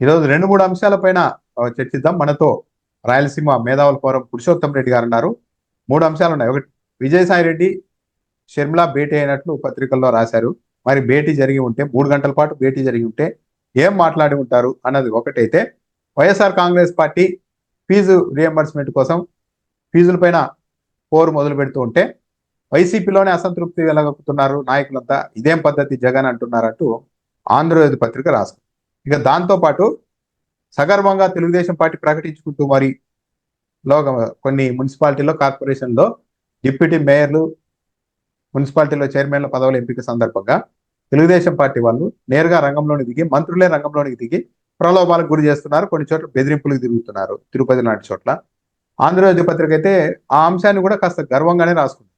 ఈరోజు రెండు మూడు అంశాలపైన చర్చిద్దాం. మనతో రాయలసీమ మేధావుల ఫోరం పురుషోత్తం రెడ్డి గారు ఉన్నారు. మూడు అంశాలు ఉన్నాయి. ఒకటి విజయసాయి రెడ్డి షర్మిల భేటీ అయినట్లు పత్రికల్లో రాశారు. మరి భేటీ జరిగి ఉంటే మూడు గంటల పాటు భేటీ జరిగి ఉంటే ఏం మాట్లాడి ఉంటారు అన్నది ఒకటైతే YSR Congress party fee reimbursement కోసం ఫీజులపైన పోరు మొదలు పెడుతూ ఉంటే వైసీపీలోనే అసంతృప్తి వెలగక్కుతున్నారు నాయకులంతా. ఇదేం పద్ధతి జగన్ అంటున్నారంటూ ఆంధ్రజ్యోతి పత్రిక రాశారు ఇక దాంతో పాటు సగర్వంగా తెలుగుదేశం పార్టీ ప్రకటించుకుంటూ మరి లో కొన్ని మున్సిపాలిటీలో కార్పొరేషన్లో డిప్యూటీ మేయర్లు మున్సిపాలిటీలో చైర్మన్ల పదవుల ఎంపిక సందర్భంగా తెలుగుదేశం పార్టీ వాళ్ళు నేరుగా రంగంలోకి దిగి మంత్రులే రంగంలోనికి దిగి ప్రలోభాలకు గురి చేస్తున్నారు. కొన్ని చోట్ల బెదిరింపులకు తిరుగుతున్నారు తిరుపతి లాంటి చోట్ల. ఆంధ్రజ్యోతి పత్రిక అయితే ఆ అంశాన్ని కూడా కాస్త గర్వంగానే రాసుకుంది.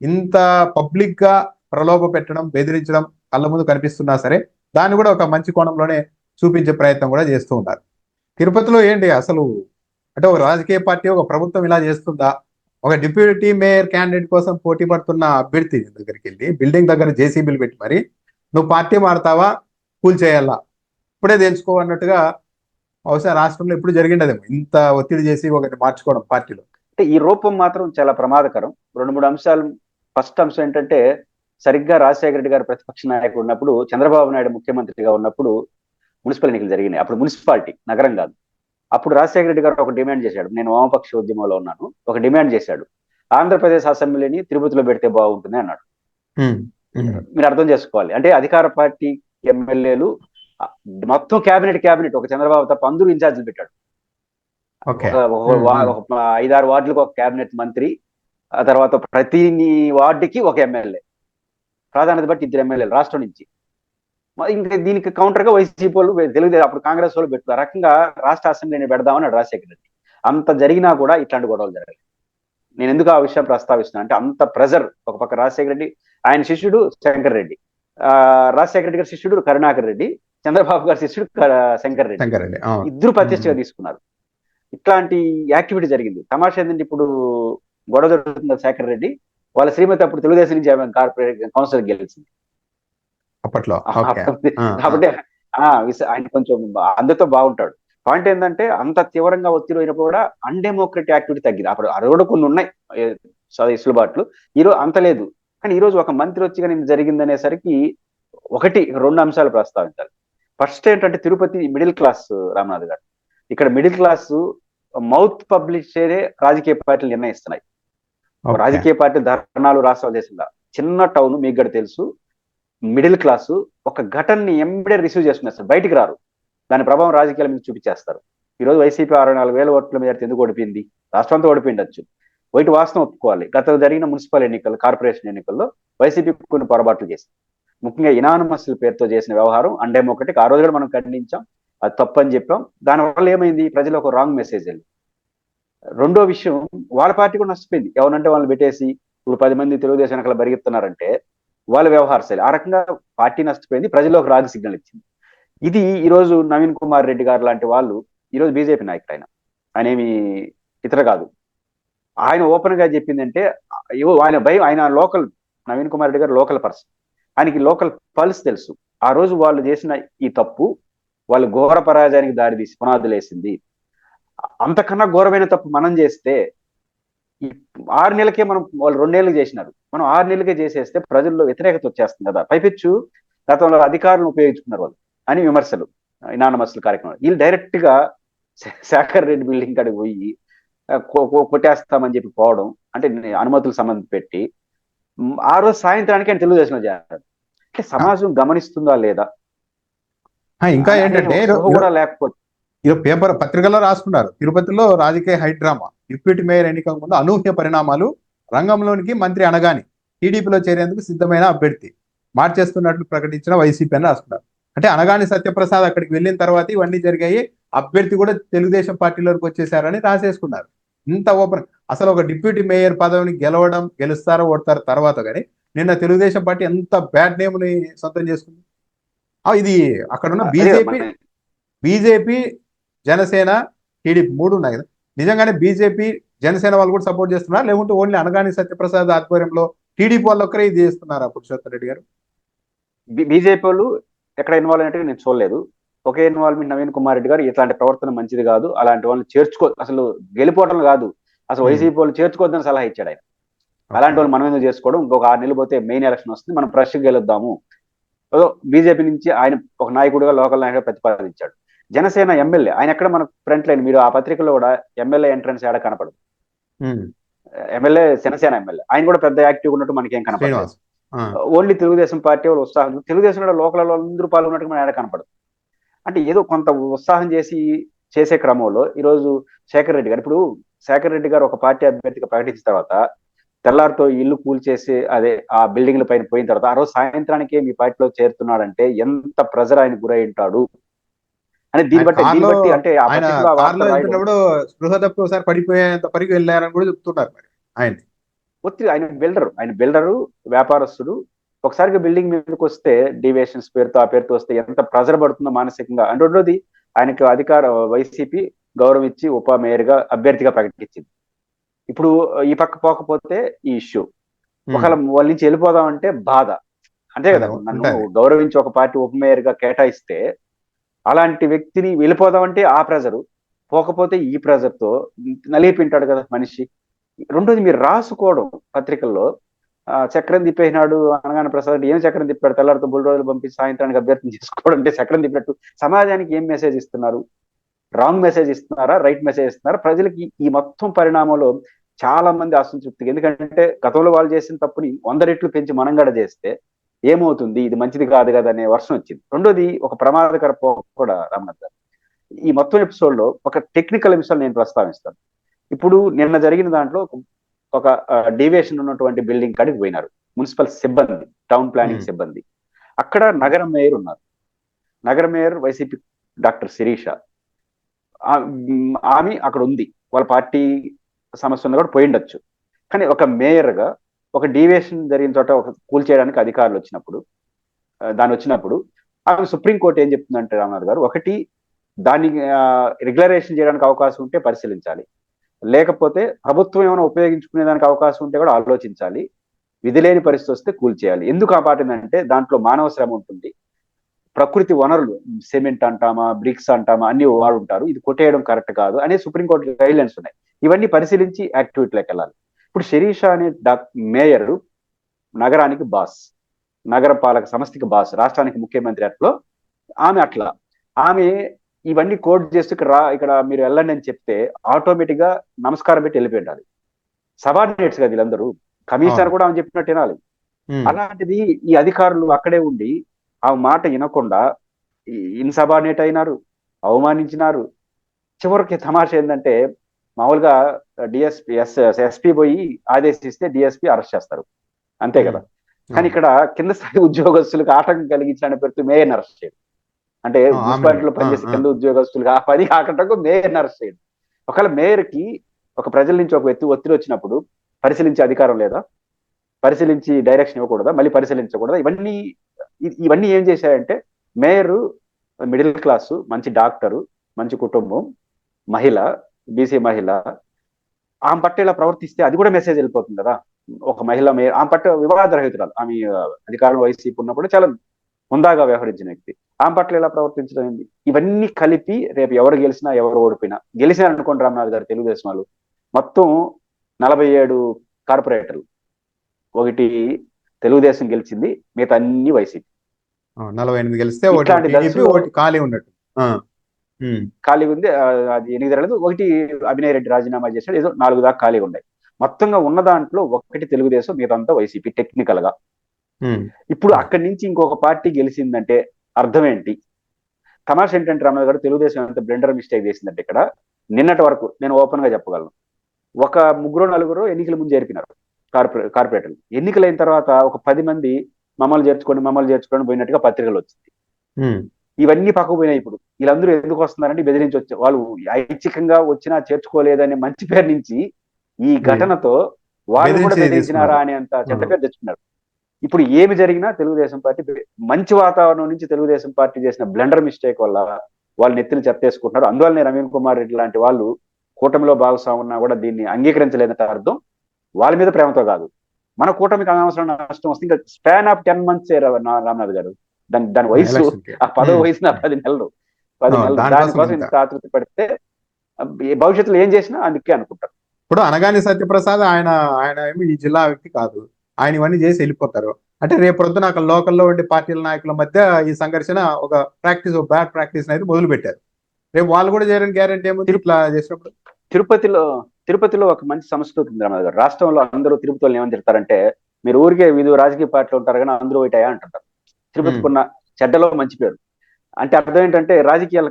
ఇంత పబ్లిక్గా ప్రలోభ పెట్టడం బెదిరించడం కళ్ళ ముందు కనిపిస్తున్నా సరే దాన్ని కూడా ఒక మంచి కోణంలోనే చూపించే ప్రయత్నం కూడా చేస్తూ ఉన్నారు. తిరుపతిలో ఏంటి అసలు అంటే ఒక రాజకీయ పార్టీ ఒక ప్రభుత్వం ఇలా చేస్తుందా? ఒక డిప్యూటీ మేయర్ క్యాండిడేట్ కోసం పోటీ పడుతున్న అభ్యర్థి దగ్గరికి వెళ్ళి బిల్డింగ్ దగ్గర జేసీబీలు పెట్టి మరి నువ్వు పార్టీ మారుతావా? కూల్ చేయాలా? ఇప్పుడే తెలుసుకో అన్నట్టుగా బహుశా రాష్ట్రంలో ఎప్పుడు జరిగిండదేమో. ఇంత ఒత్తిడి చేసి ఒకటి మార్చుకోవడం పార్టీలో. అంటే ఈ రూపం మాత్రం చాలా ప్రమాదకరం. రెండు మూడు అంశాలు. ఫస్ట్ అంశం ఏంటంటే సరిగ్గా రాజశేఖర రెడ్డి గారు ప్రతిపక్ష నాయకుడు ఉన్నప్పుడు చంద్రబాబు నాయుడు ముఖ్యమంత్రిగా ఉన్నప్పుడు మున్సిపల్ ఎన్నికలు జరిగినాయి. అప్పుడు మున్సిపాలిటీ నగరం కాదు. అప్పుడు రాజశేఖర రెడ్డి గారు ఒక డిమాండ్ చేశాడు. నేను వామపక్ష ఉద్యమంలో ఉన్నాను. ఒక డిమాండ్ చేశాడు. ఆంధ్రప్రదేశ్ అసెంబ్లీని తిరుపతిలో పెడితే బాగుంటుంది అన్నాడు. మీరు అర్థం చేసుకోవాలి. అంటే అధికార పార్టీ ఎమ్మెల్యేలు మొత్తం క్యాబినెట్ క్యాబినెట్ ఒక చంద్రబాబు తప్ప అందరూ ఇన్ఛార్జీలు పెట్టాడు. ఐదారు వార్డులకు ఒక కేబినెట్ మంత్రి ఆ తర్వాత ప్రతి వార్డుకి ఒక ఎమ్మెల్యే. ప్రాధాన్యత బట్టి ఇద్దరు ఎమ్మెల్యేలు రాష్ట్రం నుంచి. మరి ఇంకా దీనికి కౌంటర్గా వైసీపీ వాళ్ళు తెలుగుదేశం అప్పుడు కాంగ్రెస్ వాళ్ళు పెట్టారు ఆ రకంగా రాష్ట్ర అసెంబ్లీని పెడదామని రాజశేఖర రెడ్డి. అంత జరిగినా కూడా ఇట్లాంటి గొడవలు జరగలేదు. నేను ఎందుకు ఆ విషయం ప్రస్తావిస్తున్నాను అంటే అంత ప్రెజర్ ఒక పక్క రాజశేఖర రెడ్డి ఆయన శిష్యుడు శంకర్ రెడ్డి. ఆ రాజశేఖర రెడ్డి గారి శిష్యుడు కరుణాకర్ రెడ్డి చంద్రబాబు గారి శిష్యుడు శంకర్ రెడ్డి. శంకర్ రెడ్డి. అవును. ఇద్దరు ప్రతిష్టగా తీసుకున్నారు. ఇట్లాంటి యాక్టివిటీ జరిగింది. తమాషా ఏంటంటే ఇప్పుడు గొడవ జరుగుతున్న శేఖర్ రెడ్డి. వాళ్ళ శ్రీమతి అప్పుడు తెలుగుదేశం నుంచి ఆమె కార్పొరేట్ కౌన్సిలర్ గెలిచింది. అప్పట్లో. కాబట్టి ఆయన కొంచెం అందరితో బాగుంటాడు. పాయింట్ ఏంటంటే అంత తీవ్రంగా ఒత్తిడి అయినప్పుడు కూడా అన్డెమోక్రటిక్ యాక్టివిటీ తగ్గింది. అప్పుడు అది కూడా కొన్ని ఉన్నాయి ఇసులుబాట్లు ఈరోజు అంత లేదు. కానీ ఈ రోజు ఒక మంత్రి వచ్చి కానీ ఇది జరిగిందనేసరికి ఒకటి రెండు అంశాలు ప్రస్తావించాలి. ఫస్ట్ ఏంటంటే తిరుపతి మిడిల్ క్లాస్ రామనాథ్ గారు. ఇక్కడ మిడిల్ క్లాస్ మౌత్ పబ్లిషరే రాజకీయ పార్టీలు నిర్ణయిస్తున్నాయి. రాజకీయ పార్టీ ధర్నాలు రాష్ట్రాలు చేసిందా చిన్న టౌన్ మీకు కూడా తెలుసు. మిడిల్ క్లాస్ ఒక ఘటనని ఎంబడే రిసీవ్ చేసుకునేస్తారు. బయటికి రారు. దాని ప్రభావం రాజకీయాల మీద చూపించేస్తారు. ఈ రోజు వైసీపీ అరవై నాలుగు వేల ఓట్ల మీద ఎందుకు ఓడిపోయింది? రాష్ట్రం అంతా ఓడిపోయిండొచ్చు. వైట్ వాస్తవం ఒప్పుకోవాలి. గత జరిగిన మున్సిపల్ ఎన్నికలు కార్పొరేషన్ ఎన్నికల్లో వైసీపీ కొన్ని పొరపాట్లు చేసింది. ముఖ్యంగా ఇనానమస్ పేరుతో చేసిన వ్యవహారం అన్డెమోక్రటిక్ ఆ రోజు కూడా మనం ఖండించాం. అది తప్పని చెప్పాం. దానివల్ల ఏమైంది? ప్రజలు ఒక రాంగ్ మెసేజ్ వెళ్ళి రెండో విషయం వాళ్ళ పార్టీ కూడా నష్టపోయింది. ఎవరంటే వాళ్ళని పెట్టేసి ఇప్పుడు పది మంది తెలుగుదేశం వెనకాల బరిగెత్తున్నారంటే వాళ్ళ వ్యవహార శైలి. ఆ రకంగా పార్టీ నష్టపోయింది ప్రజల్లో ఒక రాగి సిగ్నల్ ఇచ్చింది. ఇది ఈ రోజు నవీన్ కుమార్ రెడ్డి గారు లాంటి వాళ్ళు ఈ రోజు బీజేపీ నాయకుడు ఆయన ఆయన ఏమి ఇతర కాదు. ఆయన ఓపెన్గా చెప్పిందంటే ఆయన భయం ఆయన లోకల్ నవీన్ కుమార్ రెడ్డి గారు లోకల్ పర్సన్. ఆయనకి లోకల్ పల్స్ తెలుసు. ఆ రోజు వాళ్ళు చేసిన ఈ తప్పు వాళ్ళు ఘోర పరాజయానికి దారి తీసి పునాదులు వేసింది అంతకన్నా ఘోరమైన తప్పు మనం చేస్తే ఆరు నెలలకే మనం వాళ్ళు రెండేళ్ళకి చేసినారు. మనం ఆరు నెలలకే చేసేస్తే ప్రజల్లో వ్యతిరేకత వచ్చేస్తుంది కదా. పైపెచ్చు గతంలో అధికారులను ఉపయోగించుకున్నారు వాళ్ళు అని విమర్శలు ఇనానమస్ల కార్యక్రమం వీళ్ళు డైరెక్ట్గా శేఖర్ రెడ్డి బిల్డింగ్ కాడికి పోయి కొట్టేస్తామని చెప్పి పోవడం అంటే అనుమతులు సంబంధం పెట్టి ఆ రోజు సాయంత్రానికి ఆయన తెలుగుదేశంలో చేరారు. అంటే సమాజం గమనిస్తుందా లేదా? ఇంకా ఏంటంటే కూడా లేకపోతే ఇది పేపర్ పత్రికల్లో రాసుకున్నారు. తిరుపతిలో రాజకీయ హైడ్రామా డిప్యూటీ మేయర్ ఎన్నిక ముందు అనూహ్య పరిణామాలు రంగంలోనికి మంత్రి అనగాని టీడీపీలో చేరేందుకు సిద్ధమైన అభ్యర్థి. మార్చేస్తున్నట్లు ప్రకటించిన వైసీపీ అని రాసుకున్నారు. అంటే అనగాని సత్యప్రసాద్ అక్కడికి వెళ్ళిన తర్వాత ఇవన్నీ జరిగాయి. అభ్యర్థి కూడా తెలుగుదేశం పార్టీలోకి వచ్చేసారని రాసేసుకున్నారు. ఇంత ఓపెన్ అసలు ఒక డిప్యూటీ మేయర్ పదవిని గెలవడం గెలుస్తారో ఓడతారో తర్వాత కానీ నిన్న తెలుగుదేశం పార్టీ ఎంత బ్యాడ్ నేమ్ని సొంతం చేసుకుంది. ఇది అక్కడ ఉన్న అదే బీజేపీ బీజేపీ జనసేన టీడీపీ మూడు ఉన్నాయి కదా. నిజంగానే బీజేపీ జనసేన వాళ్ళు కూడా సపోర్ట్ చేస్తున్నారు? లేకుంటే ఓన్లీ అనగాని సత్యప్రసాద్ ఆధ్వర్యంలో టీడీపీ వాళ్ళు ఒక్కరే ఇది చేస్తున్నారా పురుషోత్తమ రెడ్డి గారు? బీజేపీ వాళ్ళు ఎక్కడ ఇన్వాల్వ్ అయినట్టుగా నేను చూడలేదు. ఒకే ఇన్వాల్వ్మెంట్ నవీన్ కుమార్ రెడ్డి గారు ఇట్లాంటి ప్రవర్తన మంచిది కాదు. అలాంటి వాళ్ళని చేర్చుకో అసలు గెలిపోవడం కాదు. అసలు. వైసీపీ వాళ్ళు చేర్చుకోవద్దని సలహా ఇచ్చాడు ఆయన. అలాంటి వాళ్ళు మనం ఎందుకు చేసుకోవడం? ఇంకొక ఆరు నెలలు పోతే మెయిన్ ఎలక్షన్ వస్తుంది. మనం ఫ్రెష్ గెలుద్దాము. బీజేపీ నుంచి ఆయన ఒక నాయకుడిగా లోకల్ నాయకుడిగా ప్రతిపాదించాడు. జనసేన ఎమ్మెల్యే ఆయన ఎక్కడ మన ఫ్రంట్ లైన్? మీరు ఆ పత్రికలో కూడా ఎమ్మెల్యే ఎంట్రన్స్ ఏడ కనపడదు. MLA Janasena MLA. ఆయన కూడా పెద్ద యాక్టివ్ ఉన్నట్టు మనకి ఏం కనపడదు ఓన్లీ తెలుగుదేశం పార్టీ వాళ్ళు ఉత్సాహం తెలుగుదేశం కూడా లోకల్ అందరూ పాల్గొన్నట్టు మన ఏడ కనపడదు. అంటే ఏదో కొంత ఉత్సాహం చేసి చేసే క్రమంలో ఈరోజు శేఖర్ రెడ్డి గారు ఇప్పుడు శేఖర్ రెడ్డి గారు ఒక పార్టీ అభ్యర్థిగా ప్రకటించిన తర్వాత తెల్లారితో ఇల్లు కూల్చేసి అదే ఆ బిల్డింగ్ల పైన పోయిన తర్వాత ఆ రోజు సాయంత్రానికే మీ పార్టీలో చేరుతున్నాడంటే ఎంత ప్రెజర్ ఆయన గురై ఉంటాడు. అని దీన్ని బట్టి దీన్ని బట్టి అంటే ఆయన కార్లో వెళ్తున్నప్పుడు స్పృహ తప్పి ఒకసారి పడిపోయేంత పరికి వెళ్ళారని కూడా చెప్తున్నారు మరి ఆయన ఒత్తిడి ఆయన బిల్డర్ ఆయన బిల్డరు వ్యాపారస్తుడు. ఒకసారిగా బిల్డింగ్ మీదకి వస్తే డివియేషన్స్ పేరుతో ఆ పేరుతో వస్తే ఎంత ప్రెజర్ పడుతుందో మానసికంగా. అండ్ రెండోది ఆయనకు అధికార వైసీపీ గౌరవం ఇచ్చి ఉప మేయర్గా అభ్యర్థిగా ప్రకటించింది. ఇప్పుడు ఈ పక్క పోకపోతే ఈ ఇష్యూ. ఒకవేళ వాళ్ళ నుంచి వెళ్ళిపోదామంటే బాధ. అంతే కదా. నన్ను. గౌరవించి ఒక పార్టీ ఉప మేయర్గా కేటాయిస్తే అలాంటి వ్యక్తిని వెళ్ళిపోదామంటే ఆ ప్రెజరు. పోకపోతే ఈ ప్రెజర్తో నలిపింటాడు కదా మనిషి. రెండోది మీరు రాసుకోవడం పత్రికల్లో. ఆ, చక్రం తిప్పేసినాడు అనగానే ప్రసాద్ ఏం చక్రం తిప్పాడు? తెల్లారితో బుల్ రోజులు పంపించి సాయంత్రానికి అభ్యర్థన చేసుకోవడం అంటే చక్రం తిప్పినట్టు. సమాజానికి ఏం మెసేజ్ ఇస్తున్నారు? రాంగ్ మెసేజ్ ఇస్తున్నారా? రైట్ మెసేజ్ ఇస్తున్నారా? ప్రజలకి ఈ మొత్తం పరిణామంలో చాలా మంది అసంతృప్తికి ఎందుకంటే గతంలో వాళ్ళు చేసిన తప్పుని వంద రెట్లు పెంచి మనం కూడా చేస్తే ఏమవుతుంది? ఇది మంచిది కాదు కదా అనే వర్షం వచ్చింది. రెండోది ఒక ప్రమాదకర కూడా రామనాథ్ గారు. ఈ మొత్తం ఎపిసోడ్లో ఒక టెక్నికల్ అంశాలు నేను ప్రస్తావిస్తాను. ఇప్పుడు నిన్న జరిగిన దాంట్లో ఒక- డీవియేషన్ ఉన్నటువంటి బిల్డింగ్ కాడికి పోయినారు. మున్సిపల్ సిబ్బంది టౌన్ ప్లానింగ్. సిబ్బంది. అక్కడ నగర మేయర్ ఉన్నారు. నగర మేయర్ వైసీపీ డాక్టర్ శిరీష. ఆమె అక్కడ ఉంది. వాళ్ళ పార్టీ సమస్య ఉన్న కూడా పోయిండొచ్చు కానీ ఒక మేయర్గా ఒక డీవియేషన్ జరిగిన చోట ఒక కూల్ చేయడానికి అధికారులు వచ్చినప్పుడు దాని వచ్చినప్పుడు ఆమె సుప్రీంకోర్టు ఏం చెప్తుందంటే రామనాథ్ గారు ఒకటి దాన్ని రెగ్యులరేషన్ చేయడానికి అవకాశం ఉంటే పరిశీలించాలి. లేకపోతే ప్రభుత్వం ఏమైనా ఉపయోగించుకునే దానికి అవకాశం ఉంటే కూడా ఆలోచించాలి. విధి లేని పరిస్థితి వస్తే కూల్ చేయాలి. ఎందుకు ఆ మాట ఏంటంటే దాంట్లో మానవ శ్రమ ఉంటుంది. ప్రకృతి వనరులు సిమెంట్ అంటామా బ్రిక్స్ అంటామా అన్ని వాడుంటారు. ఇది కొట్టేయడం కరెక్ట్ కాదు అనే సుప్రీంకోర్టు గైడ్లైన్స్ ఉన్నాయి. ఇవన్నీ పరిశీలించి యాక్టివిటీలోకి వెళ్ళాలి. ఇప్పుడు శిరీష అనే డాక్ మేయర్ నగరానికి బాస్ నగర పాలక సంస్థకి బాస్ రాష్ట్రానికి ముఖ్యమంత్రి అట్లో ఆమె అట్లా. ఆమె ఇవన్నీ కోడ్ చేస్తూ ఇక్కడ రా ఇక్కడ మీరు వెళ్ళండి అని చెప్తే ఆటోమేటిక్గా నమస్కారం పెట్టి వెళ్ళిపోయి సబార్డినేట్స్ కదా వీళ్ళందరూ. కమిషనర్ కూడా ఆమె చెప్పినట్టు వినాలి. అలాంటిది ఈ అధికారులు అక్కడే ఉండి ఆ మాట వినకుండా ఇన్సబార్డినేట్ అయినారు అవమానించినారు. చివరికి తమాషా ఏంటంటే మామూలుగా డిఎస్పీ ఎస్ ఎస్పీ పోయి ఆదేశిస్తే డిఎస్పీ అరెస్ట్ చేస్తారు. అంతే కదా. కానీ ఇక్కడ కింద స్థాయి ఉద్యోగస్తులకు ఆటంకం కలిగించిన పేరుతో మేయర్ అరెస్ట్ చేయడం. అంటే ఆమె. మున్సిపాలిటీలో పనిచేసే ఆ, ఆ. కింద ఉద్యోగస్తులకు ఆ పని ఆటంకం మేయర్ అరెస్ట్ చేయడం. ఒకవేళ మేయర్కి ఒక ప్రజల నుంచి ఒక వ్యక్తి ఒత్తిడి వచ్చినప్పుడు పరిశీలించే అధికారం లేదా? పరిశీలించి డైరెక్షన్ ఇవ్వకూడదా? మళ్ళీ పరిశీలించకూడదా? ఇవన్నీ ఇవన్నీ ఏం చేశాయంటే మేయర్ మిడిల్ క్లాసు మంచి డాక్టరు మంచి కుటుంబం మహిళ బీసీ మహిళ ఆమె పట్ల ఇలా ప్రవర్తిస్తే అది కూడా మెసేజ్ వెళ్ళిపోతుంది కదా. ఒక మహిళ మేయర్ ఆమె పట్ల వివాదరహితురాలు ఆమె అధికారం వైసీపీ ఉన్నప్పుడు చాలా హుందాగా వ్యవహరించిన వ్యక్తి. ఆమె పట్ల ఎలా ప్రవర్తించడం ఏంది? ఇవన్నీ కలిపి రేపు ఎవరు గెలిచినా ఎవరు ఓడిపోయినా గెలిచారు అనుకోండి రామనాథ్ గారు తెలుగుదేశం వాళ్ళు మొత్తం నలభై ఏడు కార్పొరేటర్లు. ఒకటి తెలుగుదేశం గెలిచింది మిగతా అన్ని వైసీపీ. నలభై ఎనిమిది గెలిస్తే ఖాళీ ఉన్నట్టు. ఖాళీగా ఉంది. అది ఎనిమిది రాలేదు ఒకటి అభినయ్ రెడ్డి రాజీనామా చేశాడు. ఏదో నాలుగు దాకా ఖాళీగా ఉన్నాయి మొత్తంగా ఉన్న దాంట్లో ఒకటి తెలుగుదేశం మిగతా వైసీపీ టెక్నికల్గా ఇప్పుడు అక్కడి నుంచి ఇంకొక పార్టీ గెలిచిందంటే అర్థం ఏంటి? తమాష ఏంటంటే రామయ్య గారు తెలుగుదేశం ఎంత బ్లెండర్ మిస్టేక్ చేసిందంటే ఇక్కడ నిన్నటి వరకు నేను ఓపెన్గా చెప్పగలను. ఒక ముగ్గురు నలుగురు ఎన్నికల ముందు చేర్పినారు కార్పొరే కార్పొరేటర్లు. ఎన్నికలైన తర్వాత ఒక పది మంది మమ్మల్ని చేర్చుకోండి మమ్మల్ని చేర్చుకోండి పోయినట్టుగా పత్రికలు వచ్చింది. ఇవన్నీ పక్కకు పోయినాయి ఇప్పుడు. వీళ్ళందరూ ఎందుకు వస్తున్నారంటే బెదిరించి వచ్చే వాళ్ళు ఐచ్ఛికంగా వచ్చినా చేర్చుకోలేదనే మంచి పేరు నుంచి ఈ ఘటనతో వాళ్ళు కూడా బెదిరించి బెదిరించినారా అని అంత చెత్త పేరు తెచ్చుకున్నారు. ఇప్పుడు ఏమి జరిగినా తెలుగుదేశం పార్టీ మంచి వాతావరణం నుంచి తెలుగుదేశం పార్టీ చేసిన బ్లెండర్ మిస్టేక్ వల్ల వాళ్ళు నెత్తిని చెత్తేసుకుంటున్నారు అందువల్లనే నవీన్ కుమార్ రెడ్డి లాంటి వాళ్ళు కూటమిలో భాగస్వామి ఉన్నా కూడా దీన్ని అంగీకరించలేదంటే అర్థం వాళ్ళ మీద ప్రేమతో కాదు. మన కూటమికి అనవసరం నష్టం వస్తుంది ఇంకా span of ten months Ramanath గారు. దాని దాని వయసు. ఆ పదవి ఉమ్, వయసు నా పది నెలలు. పది నెలలు. దానికోసం ఇంత. ఆతృత పడితే భవిష్యత్తులో ఏం చేసినా అందుకే అనుకుంటారు. ఇప్పుడు అనగాని సత్యప్రసాద్ ఆయన ఆయన ఏమి ఈ జిల్లా వ్యక్తి కాదు. ఆయన ఇవన్నీ చేసి వెళ్ళిపోతారు. అంటే రేపు పొద్దున అక్కడ లోకల్లో ఉండే పార్టీల నాయకుల మధ్య ఈ సంఘర్షణ ఒక ప్రాక్టీస్ బ్యాడ్ ప్రాక్టీస్ అయితే మొదలు పెట్టారు రేపు వాళ్ళు కూడా చేయరని గ్యారంటీ ఏముంది ఇట్లా చేసినప్పుడు? తిరుపతిలో తిరుపతిలో ఒక మంచి సంస్కృతి ఉంది రామారావు గారు. రాష్ట్రంలో అందరూ తిరుపతిలో ఏమని తిడతారంటే మీరు ఊరికే వివిధ రాజకీయ పార్టీలు ఉంటారు కానీ అందరూ ఒకటయా అంటుంటారు. తిరుపతికి ఉన్న చెడ్డలో మంచి పేరు. అంటే అర్థం ఏంటంటే రాజకీయాల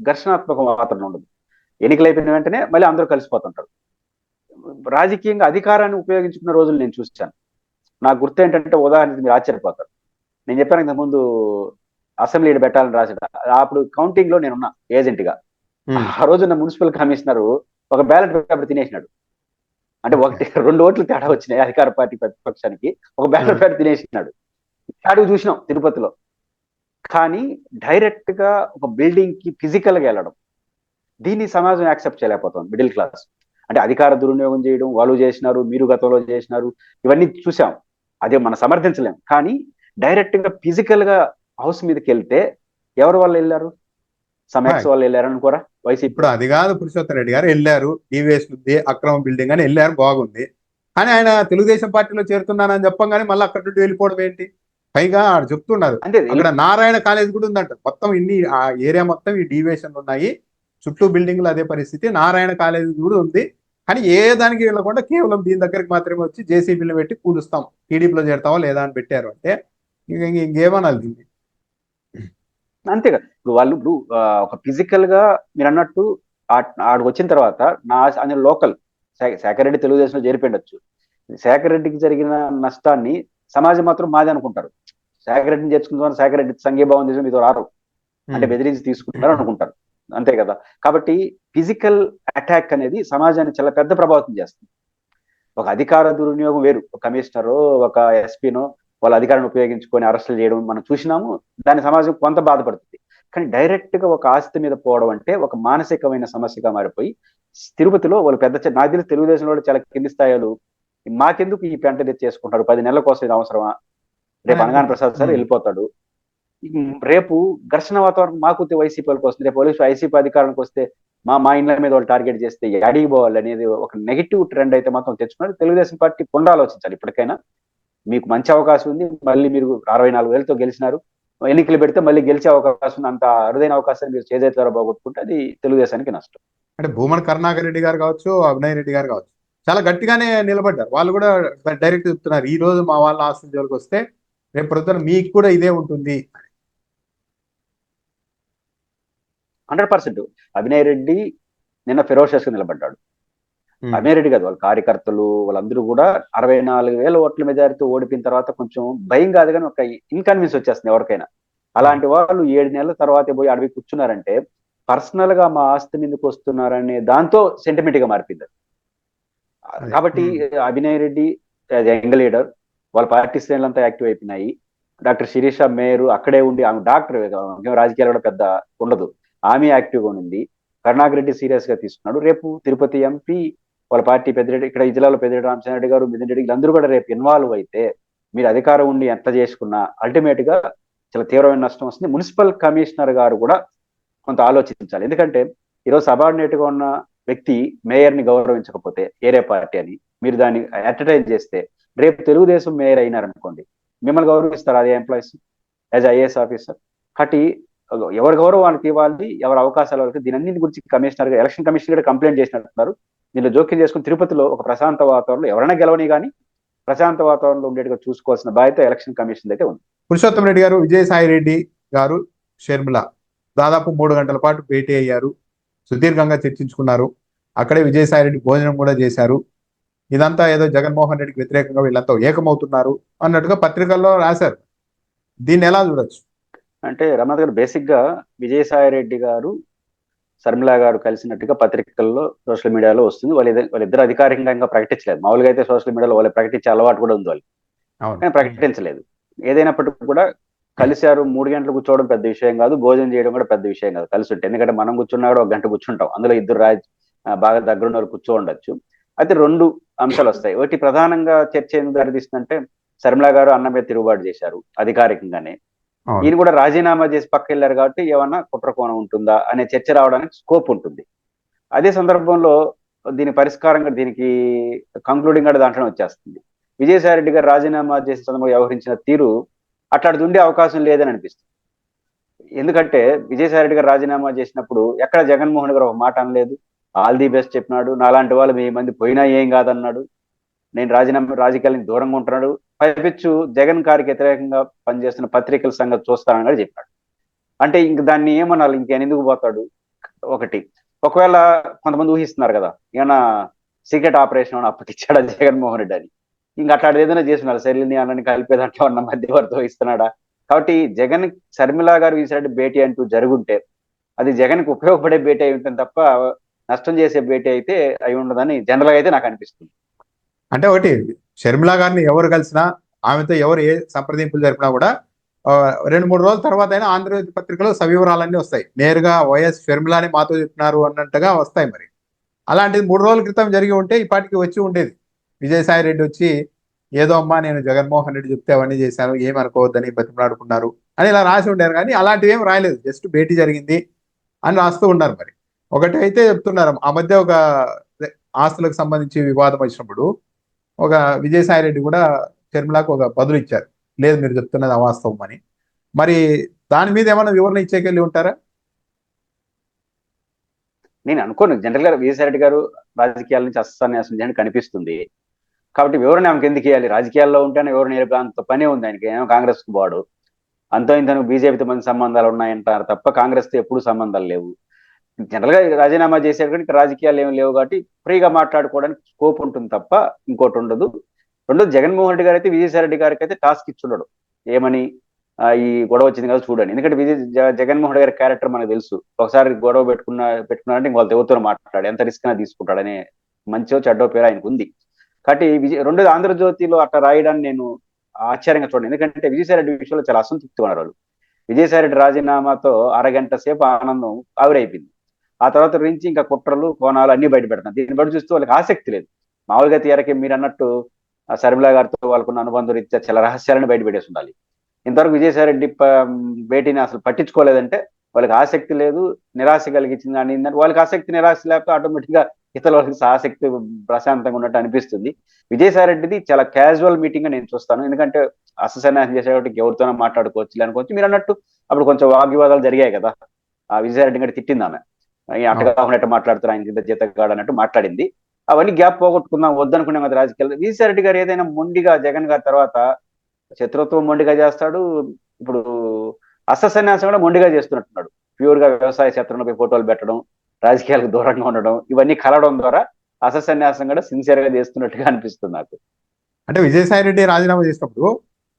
ఘర్షణాత్మక వాతావరణం ఉండదు. ఎన్నికలు అయిపోయిన వెంటనే మళ్ళీ అందరూ కలిసిపోతుంటారు. రాజకీయంగా అధికారాన్ని ఉపయోగించుకున్న రోజులు నేను చూశాను. నాకు గుర్తు ఏంటంటే ఉదాహరణకి మీరు ఆశ్చర్యపోతారు. నేను చెప్పాను ఇంతకు ముందు అసెంబ్లీ పెట్టాలని రాసాడు అప్పుడు కౌంటింగ్లో నేనున్నా ఏజెంట్గా ఆ రోజున మున్సిపల్ కమిషనర్ ఒక బ్యాలెట్ పేపర్ తినేసినాడు. అంటే ఒకటి రెండు ఓట్లు తేడా వచ్చినాయి అధికార పార్టీ ప్రతిపక్షానికి ఒక బ్యాలెట్ పేపర్ తినేసినాడు. అడుగు చూసినాం తిరుపతిలో. కానీ డైరెక్ట్గా ఒక బిల్డింగ్కి ఫిజికల్గా వెళ్ళడం. దీన్ని సమాజం యాక్సెప్ట్ చేయలేకపోతుంది మిడిల్ క్లాస్ అంటే అధికార దుర్వినియోగం చేయడం వాళ్ళు చేసినారు మీరు గతంలో చేసినారు ఇవన్నీ చూసాం. అదే మనం సమర్థించలేం. కానీ డైరెక్ట్గా ఫిజికల్గా హౌస్ మీదకి వెళ్తే ఎవరి వల్ల వెళ్ళారు? సమెక్స్ వాళ్ళు వెళ్ళారు అనుకోరా? వైసీపీ. ఇప్పుడు అది కాదు పురుషోత్తం రెడ్డి గారు వెళ్ళారు ఉంది అక్రమ బిల్డింగ్ అని వెళ్ళారు బాగుంది. కానీ ఆయన తెలుగుదేశం పార్టీలో చేరుతున్నానని చెప్పంగానే మళ్ళీ అక్కడ నుండి వెళ్ళిపోవడం ఏంటి? పైగా ఆడ చెప్తున్నారు అంతే అక్కడ నారాయణ కాలేజ్ కూడా ఉందంట. మొత్తం ఇన్ని ఆ ఏరియా మొత్తం ఈ డివియేషన్ ఉన్నాయి. చుట్టూ బిల్డింగ్లు అదే పరిస్థితి. నారాయణ కాలేజ్ కూడా ఉంది. కానీ ఏ దానికి వెళ్ళకుండా కేవలం దీని దగ్గరికి మాత్రమే వచ్చి జేసీబీలు పెట్టి కూలుస్తాం. టీడీపీలో చేరతావా లేదా అని పెట్టారు అంటే ఇంక ఇంక- ఇంకేమనాలి దీన్ని? అంతేగా ఇప్పుడు వాళ్ళు ఇప్పుడు ఒక ఫిజికల్గా మీరు అన్నట్టు ఆడికి వచ్చిన తర్వాత నా ఆయన లోకల్ శేఖర్ రెడ్డి తెలుగుదేశంలో చేరిపోయిండొచ్చు శేఖర్ రెడ్డికి జరిగిన నష్టాన్ని సమాజం మాత్రం మాది అనుకుంటారు. శేఖర్ రెడ్డిని చేర్చుకుందామని శేఖర్ రెడ్డి సంఘీభావం చేసి మీతో రారు. అంటే బెదిరించి తీసుకుంటారు అనుకుంటారు. అంతే కదా. కాబట్టి ఫిజికల్ అటాక్ అనేది సమాజాన్ని చాలా పెద్ద ప్రభావితం చేస్తుంది. ఒక అధికార దుర్వినియోగం వేరు. ఒక కమిషనర్ ఒక ఎస్పీనో వాళ్ళ అధికారాన్ని ఉపయోగించుకొని అరెస్టులు చేయడం మనం చూసినాము. దాని సమాజం కొంత బాధపడుతుంది. కానీ డైరెక్ట్గా ఒక ఆస్తి మీద పోవడం అంటే ఒక మానసికమైన సమస్యగా మారిపోయి తిరుపతిలో వాళ్ళు పెద్ద నాకు తెలిసి తెలుగుదేశంలో చాలా కింది స్థాయిలు మాకెందుకు ఈ పెంట తెచ్చేసుకుంటారు? పది నెలల కోసం ఇది అవసరమా? రేపు అనగాన ప్రసాద్ సార్ వెళ్ళిపోతాడు. రేపు ఘర్షణ వాతావరణం మాకు వైసీపీ వాళ్ళకి వస్తుంది. రేపు పోలీసు వైసీపీ అధికారానికి వస్తే మా మా ఇండ్ల మీద వాళ్ళు టార్గెట్ చేస్తే అడిగి పోవాలి అనేది ఒక నెగిటివ్ ట్రెండ్ అయితే మాత్రం తెచ్చుకున్నారు. తెలుగుదేశం పార్టీ పునరాలోచించాలి ఇప్పటికైనా. మీకు మంచి అవకాశం ఉంది. మళ్ళీ మీరు అరవై నాలుగు వేలతో గెలిచినారు. ఎన్నికలు పెడితే మళ్ళీ గెలిచే అవకాశం ఉంది. అంత అరుదైన అవకాశాన్ని మీరు చేజేతులారా పోగొట్టుకుంటే అది తెలుగుదేశానికి నష్టం. అంటే భూమన్ కరుణాకర్ రెడ్డి గారు కావచ్చు అభినయ్ రెడ్డి గారు కావచ్చు చాలా గట్టిగానే నిలబడ్డారు. వాళ్ళు కూడా డైరెక్ట్ చెప్తున్నారు. ఈ రోజు మా వాళ్ళ ఆస్తుల జోలికి వస్తే రేపు ప్రొద్దున మీకు కూడా ఇదే ఉంటుంది. Hundred percent. అభినయ్ రెడ్డి నిన్న ఫెరోషియస్గా నిలబడ్డాడు. అభినయ్ రెడ్డి కాదు వాళ్ళ కార్యకర్తలు వాళ్ళందరూ కూడా అరవై నాలుగు వేల ఓట్ల మెజారిటీతో ఓడిపోయిన తర్వాత కొంచెం భయం కాదు కానీ ఒక ఇన్కన్వీన్స్ వచ్చేస్తుంది ఎవరికైనా. అలాంటి వాళ్ళు ఏడు నెలల తర్వాత పోయి అడవి కూర్చున్నారంటే పర్సనల్గా మా ఆస్తి మీదకి వస్తున్నారనే దాంతో సెంటిమెంట్గా మారిపోయింది. కాబట్టి అభినయ్ రెడ్డి యంగ్ లీడర్ వాళ్ళ పార్టీ శ్రేణులంతా యాక్టివ్ అయిపోయినాయి. డాక్టర్ శిరీష మేయర్ అక్కడే ఉండి ఆమె డాక్టర్ రాజకీయాలు కూడా పెద్ద ఉండదు. ఆమె యాక్టివ్గా ఉంది కరుణాకర్ రెడ్డి సీరియస్గా తీసుకున్నాడు. రేపు తిరుపతి ఎంపీ వాళ్ళ పార్టీ పెద్దరెడ్డి ఇక్కడ ఈ జిల్లాలో పెద్దిరెడ్డి రామచంద్ర గారు మిథున్ రెడ్డి వీళ్ళందరూ కూడా రేపు ఇన్వాల్వ్ అయితే మీరు అధికారం ఉండి ఎంత చేసుకున్నా అల్టిమేట్గా చాలా తీవ్రమైన నష్టం వస్తుంది. మున్సిపల్ కమిషనర్ గారు కూడా కొంత ఆలోచించాలి. ఎందుకంటే ఈరోజు సబార్డినేట్గా ఉన్న వ్యక్తి మేయర్ని గౌరవించకపోతే ఏరే పార్టీ అని మీరు దాన్ని అడ్వర్టైజ్ చేస్తే రేపు తెలుగుదేశం మేయర్ అయినారనుకోండి మిమ్మల్ని గౌరవిస్తారు అదే ఎంప్లాయీస్ యాజ్ ఐఏఎస్ ఆఫీసర్ కాబట్టి ఎవరి గౌరవం వాళ్ళకి ఇవ్వాలి ఎవరి అవకాశాలు వాళ్ళకి దీనన్నింటి గురించి కమిషనర్గా ఎలక్షన్ కమిషన్ కూడా కంప్లైంట్ చేసినట్టున్నారు. దీనిలో జోక్యం చేసుకుని తిరుపతిలో ఒక ప్రశాంత వాతావరణంలో ఎవరైనా గెలవని కానీ ప్రశాంత వాతావరణంలో ఉండేట్టుగా చూసుకోవాల్సిన బాధ్యత ఎలక్షన్ కమిషన్ అయితే ఉంది. పురుషోత్తం రెడ్డి గారు విజయసాయి రెడ్డి గారు షర్మిల దాదాపు మూడు గంటల పాటు భేటీ అయ్యారు. సుదీర్ఘంగా చర్చించుకున్నారు. అక్కడే విజయసాయి రెడ్డి భోజనం కూడా చేశారు. ఇదంతా ఏదో జగన్మోహన్ రెడ్డికి వ్యతిరేకంగా వీళ్ళంతా ఏకమవుతున్నారు అన్నట్టుగా పత్రికల్లో రాశారు. దీన్ని ఎలా చూడొచ్చు? అంటే రమణ గారు బేసిక్గా విజయసాయి రెడ్డి గారు శర్మిల గారు కలిసినట్టుగా పత్రికల్లో సోషల్ మీడియాలో వస్తుంది. వాళ్ళ వాళ్ళిద్దరు అధికారికంగా ఇంకా ప్రకటించలేదు. మామూలుగా అయితే సోషల్ మీడియాలో వాళ్ళు ప్రకటించే అలవాటు కూడా ఉంది వాళ్ళు కానీ ప్రకటించలేదు. ఏదైనప్పటికీ కూడా కలిశారు మూడు గంటలు కూర్చోవడం పెద్ద విషయం కాదు భోజనం చేయడం కూడా పెద్ద విషయం కాదు. కలిసి ఉంటే. ఎందుకంటే మనం కూర్చున్నా కూడా ఒక గంట కూర్చుంటాం. అందులో ఇద్దరు రాజ్ బాగా దగ్గరున్న వాళ్ళు కూర్చో ఉండొచ్చు. అయితే రెండు అంశాలు వస్తాయి. ఒకటి ప్రధానంగా చర్చ ఎందుకు దారితీస్తుందంటే శర్మిల గారు అన్న మీద తిరుగుబాటు చేశారు అధికారికంగానే. ఈయన కూడా రాజీనామా చేసి పక్క వెళ్ళారు కాబట్టి ఏమన్నా కుట్రకోణం ఉంటుందా అనే చర్చ రావడానికి స్కోప్ ఉంటుంది. అదే సందర్భంలో దీని పరిష్కారంగా దీనికి కంక్లూడింగ్ కూడా దాంట్లోనే వచ్చేస్తుంది. విజయసాయి రెడ్డి గారు రాజీనామా చేసే సందర్భంగా వ్యవహరించిన తీరు అట్లాంటిది ఉండే అవకాశం లేదని అనిపిస్తుంది. ఎందుకంటే విజయసాయి రెడ్డి గారు రాజీనామా చేసినప్పుడు ఎక్కడ జగన్మోహన్ గారు ఒక మాట అనలేదు. ఆల్ ది బెస్ట్ చెప్పినాడు. నాలాంటి వాళ్ళు వెయ్యి మంది పోయినా ఏం కాదన్నాడు. నేను రాజీనామా రాజకీయాలకు దూరంగా ఉంటున్నాడు. పైపెచ్చు జగన్ గారికి వ్యతిరేకంగా పనిచేస్తున్న పత్రికల సంగతి చూస్తానని కూడా చెప్పాడు అంటే ఇంక దాన్ని ఏమనాలి? ఇంకేం ఎందుకు పోతాడు? ఒకటి. ఒకవేళ కొంతమంది ఊహిస్తున్నారు కదా ఏమైనా సీక్రెట్ ఆపరేషన్ ఏమైనా అప్పటిచ్చాడా జగన్మోహన్ రెడ్డి అని? ఇంకా అట్లాంటిది ఏదైనా చేస్తున్నారు శరీరని అన్నని కలిపేదంటే ఉన్న మధ్యవర్తి ఇస్తున్నాడా? కాబట్టి జగన్ శర్మిల గారు ఈసారి భేటీ అంటూ జరుగుంటే అది జగన్కి ఉపయోగపడే భేటీ అయి ఉంటుంది తప్ప నష్టం చేసే భేటీ అయితే అయి ఉండదని జనరల్గా అయితే నాకు అనిపిస్తుంది. అంటే ఒకటి షర్మిల గారిని ఎవరు కలిసినా ఆమెతో ఎవరు ఏ సంప్రదింపులు జరిపినా కూడా రెండు మూడు రోజుల తర్వాత అయినా ఆంధ్రజ్యోతి పత్రికలో సవివరాలన్నీ వస్తాయి. నేరుగా వైఎస్ షర్మిలాని మాతో చెప్పినారు అన్నట్టుగా వస్తాయి మరి. అలాంటిది మూడు రోజుల క్రితం జరిగి ఉంటే ఇప్పటికి వచ్చి ఉండేది. విజయసాయి రెడ్డి వచ్చి ఏదో అమ్మా నేను జగన్మోహన్ రెడ్డి చెప్తే అవన్నీ చేశాను ఏమనుకోవద్దని బతిమలాడుకున్నారు అని ఇలా రాసి ఉండారు. కానీ అలాంటివి ఏం రాయలేదు. జస్ట్ భేటీ జరిగింది అని రాస్తూ ఉన్నారు మరి. ఒకటి అయితే చెప్తున్నారు ఆ మధ్య ఒక ఆస్తులకు సంబంధించి వివాదం వచ్చినప్పుడు ఒక విజయసాయి రెడ్డి కూడా షర్మిలాకు ఒక బదులు ఇచ్చారు. లేదు మీరు చెప్తున్నది అవాస్తవం అని. మరి దాని మీద ఏమైనా వివరణ ఇచ్చేకెళ్ళి ఉంటారా? నేను అనుకోను. జనరల్ గారు విజయసాయి రెడ్డి గారు రాజకీయాల నుంచి అస్సన్యాసం చేయడానికి కనిపిస్తుంది. కాబట్టి వివరణ ఆమెకి ఎందుకు ఇవ్వాలి? రాజకీయాల్లో ఉంటేనే వివరణ అంత పనే ఉంది ఆయనకి. ఏమో కాంగ్రెస్కు బాడు. అంత ఇంతను బీజేపీతో మంచి సంబంధాలు ఉన్నాయంటారు తప్ప కాంగ్రెస్తో ఎప్పుడు సంబంధాలు లేవు. జనరల్గా రాజీనామా చేశాడు కానీ ఇక్కడ రాజకీయాలు ఏమి లేవు కాబట్టి ఫ్రీగా మాట్లాడుకోవడానికి స్కోప్ ఉంటుంది తప్ప ఇంకోటి ఉండదు. రెండోది జగన్మోహన్ రెడ్డి గారు అయితే విజయసాయి రెడ్డి గారికి అయితే టాస్క్ ఇచ్చుండడు ఏమని? ఈ గొడవ వచ్చింది కదా చూడండి. ఎందుకంటే విజయ్ జగన్మోహన్ రెడ్డి గారి క్యారెక్టర్ మనకు తెలుసు. ఒకసారి గొడవ పెట్టుకున్న పెట్టుకున్నారంటే ఇంకొక వాళ్ళతో ఎవరితో మాట్లాడు ఎంత రిస్క్ అయినా తీసుకుంటాడనే మంచో చెడ్డో పేరు ఆయనకు ఉంది. కాబట్టి విజయ్ రెండోది ఆంధ్రజ్యోతిలో అట్లా రాయడాన్ని నేను ఆశ్చర్యంగా చూడండి ఎందుకంటే విజయసాయి రెడ్డి విషయంలో చాలా అసంతృప్తి ఉన్నారు వాళ్ళు. విజయసాయి రెడ్డి రాజీనామాతో అరగంట సేపు ఆనందం ఆవిరైపోయింది. ఆ తర్వాత నుంచి ఇంకా కుట్రలు కోణాలు అన్ని బయట పెడతాను దీన్ని బట్టి చూస్తే వాళ్ళకి ఆసక్తి లేదు. మామూలుగా తీరకి మీరు అన్నట్టు శర్మిలా గారితో వాళ్ళకున్న అనుబంధం రీత్యా చాలా రహస్యాలను బయట పెట్టేసి ఉండాలి. ఇంతవరకు విజయసాయిరెడ్డి భేటీని అసలు పట్టించుకోలేదంటే వాళ్ళకి ఆసక్తి లేదు నిరాశ కలిగించింది అని వాళ్ళకి ఆసక్తి నిరాశ లేకపోతే ఆటోమేటిక్గా ఇతర వాళ్ళకి ఆసక్తి ప్రశాంతంగా ఉన్నట్టు అనిపిస్తుంది. విజయసాయిరెడ్డిది చాలా క్యాజువల్ మీటింగ్ నేను చూస్తాను. ఎందుకంటే అససన్యాసం చేసేవాటికి ఎవరితోనో మాట్లాడుకోవచ్చు అనుకోవచ్చు మీరు అన్నట్టు అప్పుడు కొంచెం వాగ్వివాదాలు జరిగాయి కదా. ఆ విజయసాయిరెడ్డి రెడ్డి తిట్టింది ఆమె. ఈ అట్టగా ఉన్నట్టు మాట్లాడుతారు ఆయన ఇంత జీతగాడు అన్నట్టు మాట్లాడింది. అవన్నీ గ్యాప్ పోగొట్టుకుందాం వద్దనుకున్నాం కదా రాజకీయాలు విజయసాయి రెడ్డి గారు ఏదైనా మొండిగా జగన్ గారి తర్వాత శత్రుత్వం మొండిగా చేస్తాడు. ఇప్పుడు అససన్యాసం కూడా మొండిగా చేస్తున్నట్టున్నాడు. ప్యూర్గా వ్యవసాయ క్షేత్రంలో పోయి ఫోటోలు పెట్టడం రాజకీయాలకు దూరంగా ఉండడం ఇవన్నీ కలవడం ద్వారా అససన్యాసం కూడా సిన్సియర్గా చేస్తున్నట్టుగా అనిపిస్తుంది నాకు. అంటే విజయసాయి రెడ్డి రాజీనామా చేసినప్పుడు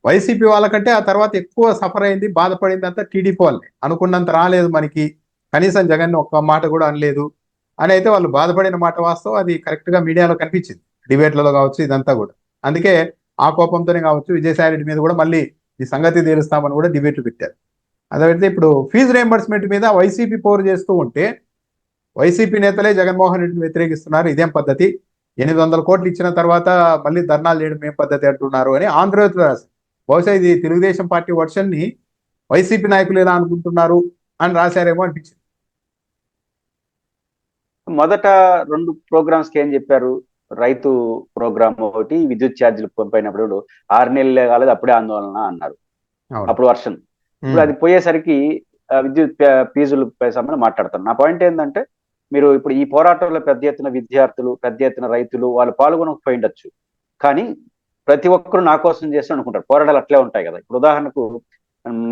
వైసీపీ వాళ్ళకంటే ఆ తర్వాత ఎక్కువ సఫర్ అయింది బాధపడింది అంతా టీడీపీ వాళ్ళని అనుకున్నంత రాలేదు మనకి. కనీసం జగన్ ఒక్క మాట కూడా అనలేదు అని అయితే వాళ్ళు బాధపడిన మాట వాస్తవం. అది కరెక్ట్గా మీడియాలో కనిపించింది. డిబేట్లలో కావచ్చు ఇదంతా కూడా. అందుకే ఆ కోపంతోనే కావచ్చు విజయసాయి రెడ్డి మీద కూడా మళ్ళీ ఈ సంగతి తేలుస్తామని కూడా డిబేట్లు పెట్టారు. అదైతే ఇప్పుడు ఫీజు రియంబర్స్మెంట్ మీద వైసీపీ పోరు చేస్తూ ఉంటే వైసీపీ నేతలే జగన్మోహన్ రెడ్డిని వ్యతిరేకిస్తున్నారు. ఇదేం పద్ధతి? ఎనిమిది వందల కోట్లు ఇచ్చిన తర్వాత మళ్ళీ ధర్నాలు చేయడం ఏం పద్ధతి అంటున్నారు అని ఆంధ్రజ్యోతిలో రాశారు. బహుశా ఇది తెలుగుదేశం పార్టీ వర్షన్ని వైసీపీ నాయకులు ఎలా అనుకుంటున్నారు అని రాశారేమో అనిపించింది. మొదట రెండు ప్రోగ్రామ్స్కి ఏం చెప్పారు? రైతు ప్రోగ్రామ్ ఒకటి విద్యుత్ ఛార్జీలు పోయినప్పుడు ఆరు నెలలే కాలేదు అప్పుడే ఆందోళన అన్నారు. అప్పుడు వర్షన్. ఇప్పుడు అది పోయేసరికి విద్యుత్ ఫీజులు సంబంధం మాట్లాడతాను నా పాయింట్ ఏంటంటే మీరు ఇప్పుడు ఈ పోరాటంలో పెద్ద ఎత్తున విద్యార్థులు పెద్ద ఎత్తున రైతులు వాళ్ళు పాల్గొనకపోయి ఉండొచ్చు. కానీ ప్రతి ఒక్కరు నా కోసం చేస్తూ అనుకుంటారు. పోరాటాలు అట్లే ఉంటాయి కదా. ఇప్పుడు ఉదాహరణకు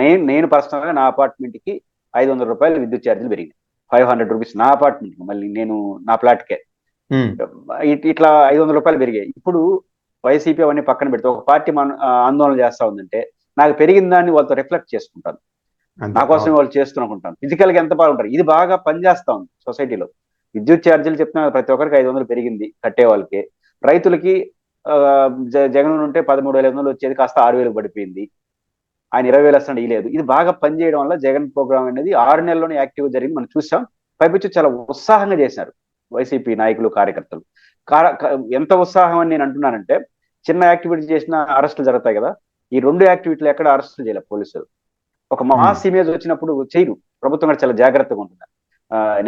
నేను నేను పర్సనల్గా నా అపార్ట్మెంట్కి ఐదు వందల రూపాయలు విద్యుత్ ఛార్జీలు పెరిగినాయి. ఫైవ్ హండ్రెడ్ రూపీస్ నా అపార్ట్మెంట్ మళ్ళీ నేను నా ఇట్- ఇట్లా ఐదు వందల రూపాయలు పెరిగాయి. ఇప్పుడు వైసీపీ అవన్నీ పక్కన పెడితే ఒక పార్టీ మన ఆందోళన చేస్తా ఉందంటే నాకు పెరిగిన దాన్ని వాళ్ళతో రిఫ్లెక్ట్ చేసుకుంటాను. నా కోసం వాళ్ళు చేస్తునుకుంటాను ఫిజికల్గా ఎంత బాగుంటారు? ఇది బాగా పనిచేస్తా ఉంది సొసైటీలో. విద్యుత్ ఛార్జీలు చెప్తున్నా ప్రతి ఒక్కరికి ఐదు వందలు పెరిగింది కట్టే వాళ్ళకి. రైతులకి జగన్ ఉంటే పదమూడు వేల ఐదు వందలు వచ్చేది కాస్త ఆరు వేలకు పడిపోయింది. ఆయన ఇరవై వేలు వస్తాడు ఇలేదు ఇది బాగా పనిచేయడం వల్ల జగన్ ప్రోగ్రామ్ అనేది ఆరు నెలల్లోనే యాక్టివ్ జరిగింది. మనం చూసాం. పైపించి చాలా ఉత్సాహంగా చేశారు వైసీపీ నాయకులు కార్యకర్తలు. ఎంత ఉత్సాహం అని నేను అంటున్నానంటే చిన్న యాక్టివిటీ చేసిన అరెస్టులు జరుగుతాయి కదా. ఈ రెండు యాక్టివిటీలు ఎక్కడ అరెస్టులు చేయలేదు పోలీసులు. ఒక మాస్ ఇమేజ్ వచ్చినప్పుడు చేయరు. ప్రభుత్వం కూడా చాలా జాగ్రత్తగా ఉంటుంది.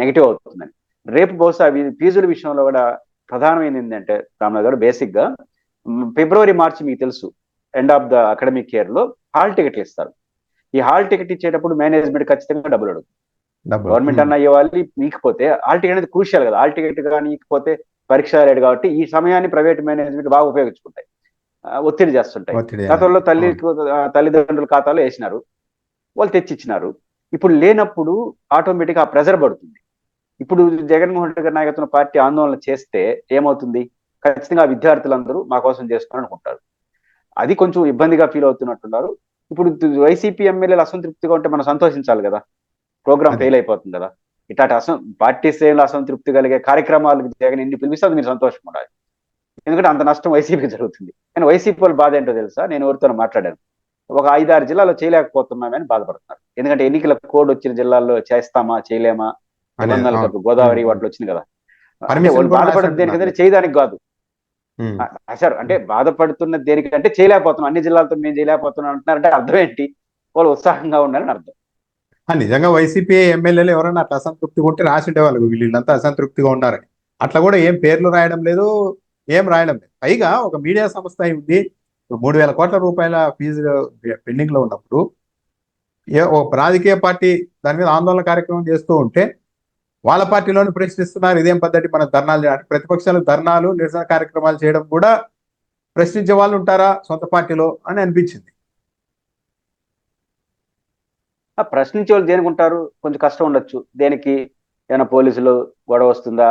నెగిటివ్ అవుతుందని. రేపు బహుశా ఫీజుల విషయంలో కూడా ప్రధానమైనది ఏంటంటే రామనాథ్ గారు బేసిక్గా ఫిబ్రవరి మార్చి మీకు తెలుసు. ఎండ్ ఆఫ్ ద అకాడమిక్ ఇయర్లో హాల్ టికెట్లు ఇస్తారు. ఈ హాల్ టికెట్ ఇచ్చేటప్పుడు మేనేజ్మెంట్ ఖచ్చితంగా డబ్బులు డబ్బులు. గవర్నమెంట్ అన్న ఇవ్వాలి మీకపోతే హాల్ టికెట్ అనేది క్రూషియల్ కదా. హాల్ టికెట్ కానీ ఇకపోతే పరీక్ష రేటు కాబట్టి ఈ సమయాన్ని ప్రైవేట్ మేనేజ్మెంట్ బాగా ఉపయోగించుకుంటాయి. ఒత్తిడి చేస్తుంటాయి. గతంలో తల్లి ఆ, తల్లిదండ్రుల ఖాతాలో వేసినారు. వాళ్ళు తెచ్చిచ్చినారు. ఇప్పుడు లేనప్పుడు ఆటోమేటిక్ ఆ ప్రెజర్ పడుతుంది. ఇప్పుడు జగన్మోహన్ రెడ్డి గారి నాయకత్వం పార్టీ ఆందోళన చేస్తే ఏమవుతుంది? ఖచ్చితంగా విద్యార్థులందరూ మా కోసం చేస్తున్నారు అనుకుంటారు అది కొంచెం ఇబ్బందిగా ఫీల్ అవుతున్నట్టున్నారు. ఇప్పుడు వైసీపీ ఎమ్మెల్యేలు అసంతృప్తిగా ఉంటే మనం సంతోషించాలి కదా. ప్రోగ్రామ్. ఫెయిల్ అయిపోతుంది కదా. ఇట్లాంటి అసం పార్టీ శ్రేణులు అసంతృప్తి కలిగే కార్యక్రమాలకు జగన్ ఎన్ని పిలిపిస్తే మీరు సంతోషం ఉండాలి. ఎందుకంటే అంత నష్టం వైసీపీకి జరుగుతుంది. కానీ వైసీపీ వాళ్ళ బాధ ఏంటో తెలుసా? నేను ఎవరితో మాట్లాడాను. ఒక ఐదారు జిల్లాలో చేయలేకపోతున్నామని బాధపడుతున్నారు. ఎందుకంటే ఎన్నికల కోడ్ వచ్చిన జిల్లాల్లో చేస్తామా చేయలేమా? అవును. గోదావరి. వాటిలో వచ్చింది కదా. అంటే వాళ్ళు బాధపడేది దేనికంటే. చేయడానికి కాదు. సార్ అంటే బాధపడుతున్న దేనికంటే చేయలేకపోతున్నాం. అన్ని జిల్లాలతో మేము చేయలేకపోతున్నాం అంటున్నారంటే అర్థం ఏంటి వాళ్ళు ఉత్సాహంగా ఉండాలని అర్థం. నిజంగా వైసీపీ ఎమ్మెల్యేలు ఎవరైనా అట్లా అసంతృప్తిగా ఉంటే రాసిండే వాళ్ళు వీళ్ళంతా అసంతృప్తిగా ఉన్నారని. అట్లా కూడా ఏం పేర్లు రాయడం లేదు ఏం రాయడం లేదు. పైగా ఒక మీడియా సంస్థ ఉంది మూడు వేల కోట్ల రూపాయల ఫీజు పెండింగ్లో ఉన్నప్పుడు ఏ ఒక రాజకీయ పార్టీ దాని మీద ఆందోళన కార్యక్రమం చేస్తూ ఉంటే వాళ్ళ పార్టీలోనే ప్రశ్నిస్తున్నారు. ఇదేం పద్ధతి? మన ధర్నాలు చేయాలి. ప్రతిపక్షాలు ధర్నాలు నిరసన కార్యక్రమాలు చేయడం కూడా ప్రశ్నించే వాళ్ళు ఉంటారా? సొంత పార్టీలో అని అనిపించింది. ప్రశ్నించే వాళ్ళు దేనికి ఉంటారు? కొంచెం కష్టం ఉండొచ్చు. దేనికి? ఏమైనా పోలీసులు గొడవ వస్తుందా?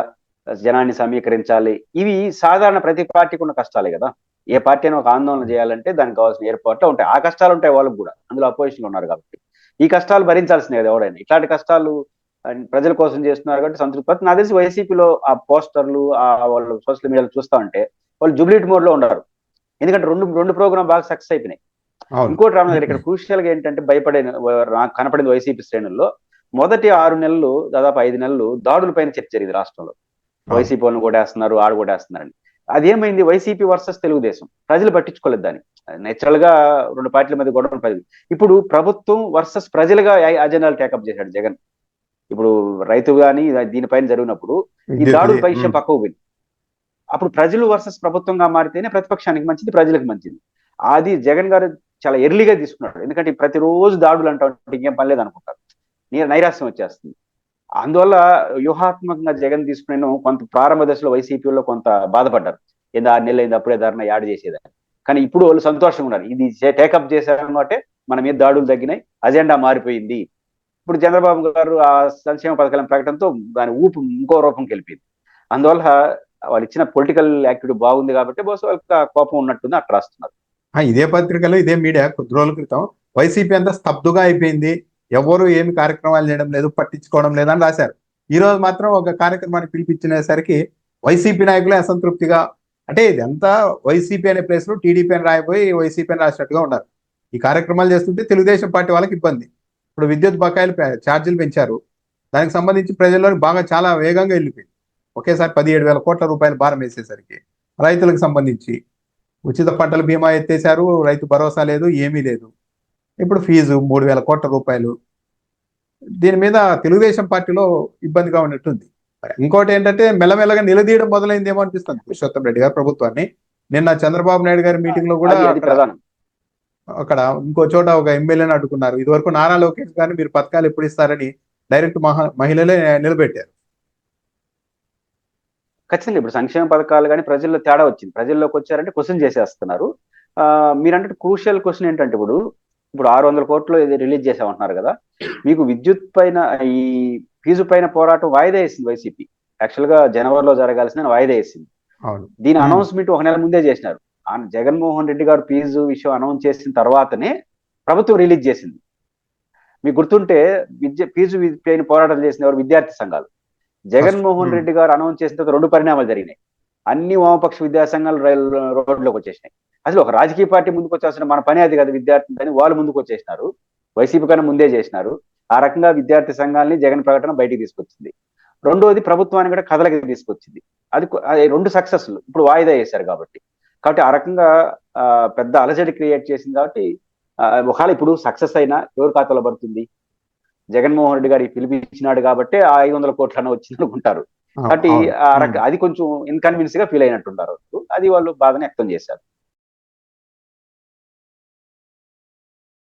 జనాన్ని సమీకరించాలి. ఇవి సాధారణ ప్రతి పార్టీకి ఉన్న కష్టాలే కదా. ఏ పార్టీ అయినా ఒక ఆందోళన చేయాలంటే దానికి కావాల్సిన ఏర్పాట్లు ఉంటాయి. ఆ కష్టాలు ఉంటాయి వాళ్ళకు కూడా. అందులో అపోజిషన్ ఉన్నారు కాబట్టి. ఈ కష్టాలు భరించాల్సిందే కదా ఎవరైనా. ఇట్లాంటి కష్టాలు ప్రజల కోసం చేస్తున్నారు కాబట్టి సంతృప్తి నాకు తెలిసి వైసీపీలో ఆ పోస్టర్లు ఆ వాళ్ళు సోషల్ మీడియాలో చూస్తా ఉంటే వాళ్ళు జూబ్లీట్ మోడ్లో ఉన్నారు. ఎందుకంటే రెండు రెండు ప్రోగ్రామ్ బాగా సక్సెస్ అయిపోయినాయి. ఇంకోటి గారు ఇక్కడ క్రూషియల్గా ఏంటంటే భయపడే నాకు కనపడింది వైసీపీ శ్రేణుల్లో. మొదటి ఆరు నెలలు దాదాపు ఐదు నెలలు దాడుల పైన చర్చ జరిగింది రాష్ట్రంలో. వైసీపీ వాళ్ళని కొట్టేస్తున్నారు ఆడు కొట్టేస్తున్నారని. అదేమైంది? YCP versus Telugu Desam. ప్రజలు పట్టించుకోలేదు దాన్ని. నేచురల్గా రెండు పార్టీల మధ్య గొడవ ఇప్పుడు ప్రభుత్వం వర్సెస్ ప్రజలుగా అజెండాలు టేకప్ చేశాడు జగన్. ఇప్పుడు రైతు గాని దీనిపైన జరిగినప్పుడు ఈ దాడుల పై విషయం పక్కకు పోయింది. అప్పుడు ప్రజలు వర్సెస్ ప్రభుత్వంగా మారితేనే ప్రతిపక్షానికి మంచిది ప్రజలకు మంచిది. అది జగన్ గారు చాలా ఎర్లీగా తీసుకున్నాడు. ఎందుకంటే ప్రతిరోజు దాడులు అంటా ఉంటే ఇంకేం పని లేదు అనుకుంటారు నైరాశ్యం వచ్చేస్తుంది. అందువల్ల వ్యూహాత్మకంగా జగన్ తీసుకునే కొంత ప్రారంభ దశలో వైసీపీలో కొంత బాధపడ్డారు. ఏంది ఆరు నెలలు అయింది అప్పుడే ధరణ యాడ్ చేసేదని. కానీ ఇప్పుడు వాళ్ళు సంతోషంగా ఉన్నారు. ఇది టేకప్ చేశారు కాబట్టి మన మీద దాడులు తగ్గినాయి అజెండా మారిపోయింది. ఇప్పుడు చంద్రబాబు గారు ఆ సంక్షేమ పథకాల ప్రకటనతో దాని ఊపు ఇంకో రూపం గెలిపింది అందువల్ల వాళ్ళు ఇచ్చిన పొలిటికల్ యాక్టివిటీ బాగుంది కాబట్టి బహుశా వాళ్ళకి కోపం ఉన్నట్టుంది అట్లా రాస్తున్నారు. ఇదే పత్రికలో ఇదే మీడియా కొద్ది రోజుల క్రితం వైసీపీ అంతా స్తబ్దుగా అయిపోయింది. ఎవరు ఏమి కార్యక్రమాలు చేయడం లేదు పట్టించుకోవడం లేదని రాశారు. ఈ రోజు మాత్రం ఒక కార్యక్రమాన్ని పిలిపించినసరికి వైసీపీ నాయకులే అసంతృప్తిగా అంటే ఇదంతా వైసీపీ అనే ప్లేస్లో టీడీపీ అని రాయిపోయి వైసీపీ అని రాసినట్టుగా ఉన్నారు. ఈ కార్యక్రమాలు చేస్తుంటే తెలుగుదేశం పార్టీ వాళ్ళకి ఇబ్బంది. ఇప్పుడు విద్యుత్ బకాయిలు ఛార్జీలు పెంచారు. దానికి సంబంధించి ప్రజల్లోని బాగా చాలా వేగంగా వెళ్ళిపోయింది. ఒకేసారి పదిహేడు వేల కోట్ల రూపాయలు భారం వేసేసరికి. రైతులకు సంబంధించి ఉచిత పంటల బీమా ఎత్తేసారు రైతు భరోసా లేదు ఏమీ లేదు. ఇప్పుడు ఫీజు మూడు వేల కోట్ల రూపాయలు. దీని మీద తెలుగుదేశం పార్టీలో ఇబ్బందిగా ఉన్నట్టుంది. ఇంకోటి ఏంటంటే మెల్లమెల్లగా నిలదీయడం మొదలైందేమో అనిపిస్తుంది. పురుషోత్తం రెడ్డి గారు ప్రభుత్వాన్ని. నిన్న చంద్రబాబు నాయుడు గారి మీటింగ్లో కూడా అక్కడ ఇంకో చోట ఒక ఎమ్మెల్యేని అడ్డుకున్నారు. ఇదివరకు నారా లోకేష్ గారిని మీరు పథకాలు ఎప్పుడు ఇస్తారని డైరెక్ట్ మహా మహిళలే నిలబెట్టారు. ఖచ్చితంగా ఇప్పుడు సంక్షేమ పథకాలు కానీ ప్రజల్లో తేడా వచ్చింది. ప్రజల్లోకి వచ్చారంటే క్వశ్చన్ చేసేస్తున్నారు. మీరంటే క్రూషియల్ క్వశ్చన్ ఏంటంటే ఇప్పుడు ఇప్పుడు ఆరు వందల కోట్లు ఇది రిలీజ్ చేసామంటున్నారు కదా. మీకు విద్యుత్ పైన ఈ ఫీజు పైన పోరాటం వాయిదా వేసింది వైసీపీ. యాక్చువల్గా జనవరిలో జరగాల్సిన వాయిదా వేసింది. దీని. అనౌన్స్మెంట్ ఒక నెల ముందే చేసినారు. జగన్మోహన్ రెడ్డి గారు ఫీజు విషయం అనౌన్స్ చేసిన తర్వాతనే ప్రభుత్వం రిలీజ్ చేసింది. మీకు గుర్తుంటే విద్య ఫీజు పైన పోరాటం చేసిన ఎవరు? విద్యార్థి సంఘాలు. జగన్మోహన్. రెడ్డి గారు అనౌన్స్ చేసిన తర్వాత రెండు పరిణామాలు జరిగినాయి. అన్ని వామపక్ష విద్యా సంఘాలు రైలు రోడ్లోకి వచ్చేసినాయి. అసలు ఒక రాజకీయ పార్టీ ముందుకు వచ్చేసిన మన పని అది కదా విద్యార్థి అని వాళ్ళు ముందుకు వచ్చేసినారు. వైసీపీ కన్నా ముందే చేసినారు. ఆ రకంగా విద్యార్థి సంఘాలని జగన్ ప్రకటన బయటికి తీసుకొచ్చింది. రెండోది ప్రభుత్వాన్ని కూడా కథలకి తీసుకొచ్చింది. అది రెండు సక్సెస్లు. ఇప్పుడు వాయిదా వేశారు కాబట్టి. కాబట్టి ఆ రకంగా ఆ, పెద్ద అలజడి క్రియేట్ చేసింది కాబట్టి ఒకవేళ ఇప్పుడు సక్సెస్ అయినా ఎవరి ఖాతాలో పడుతుంది? జగన్మోహన్ రెడ్డి గారికి పిలిపించినాడు కాబట్టి ఆ ఐదు వందల కోట్లన్న వచ్చింది అనుకుంటారు. కాబట్టి అవును. ఆ రక- అది కొంచెం ఇన్కన్వీనియన్స్గా ఫీల్ అయినట్టున్నారు అది వాళ్ళు బాధని వ్యక్తం చేశారు.